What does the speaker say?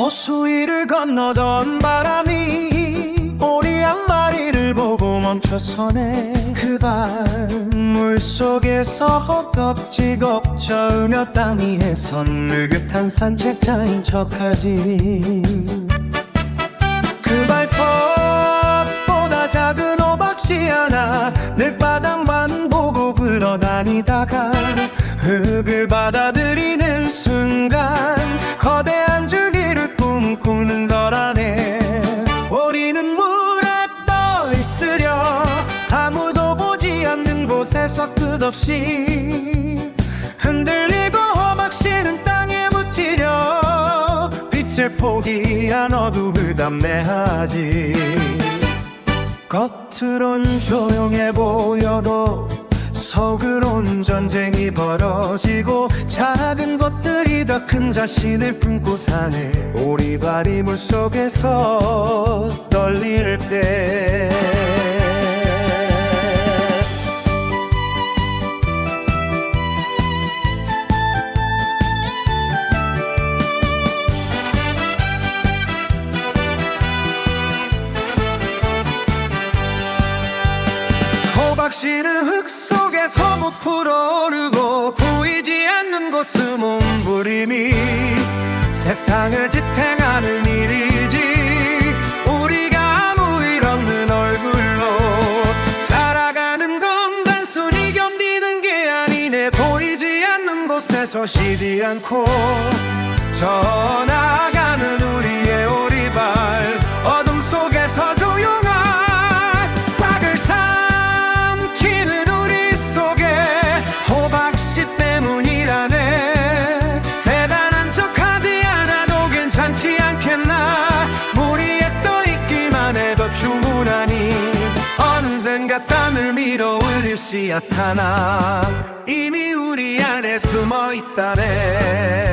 호수위를 건너던 바람이 오리 한 마리를 보고 멈춰서네. 그 발 물속에서 허겁지겁 저으며 땅 위에 선 느긋한 산책자인 척하지. 그 발톱보다 작은 오박씨 하나 늘바닥만 보고 굴러다니다가 흙을 받아들이는 아무도 보지 않는 곳에서 끝없이 흔들리고 호박씨는 땅에 묻히려 빛을 포기한 어두울 담내하지. 겉으론 조용해 보여도 속으론 전쟁이 벌어지고 작은 것들이 더큰 자신을 품고 사네. 오리발이 물속에서 떨릴 때 호박씨는 흙 속에서 부풀어 오르고 보이지 않는 곳을 몸부림이 세상을 지탱하는 일이지. 우리가 아무 일 없는 얼굴로 살아가는 건 단순히 견디는 게 아니네. 보이지 않는 곳에서 쉬지 않고 저 나아가는 우리의 오리발 땀을 밀어 올릴 씨앗 하나. 이미 우리 안에 숨어 있다네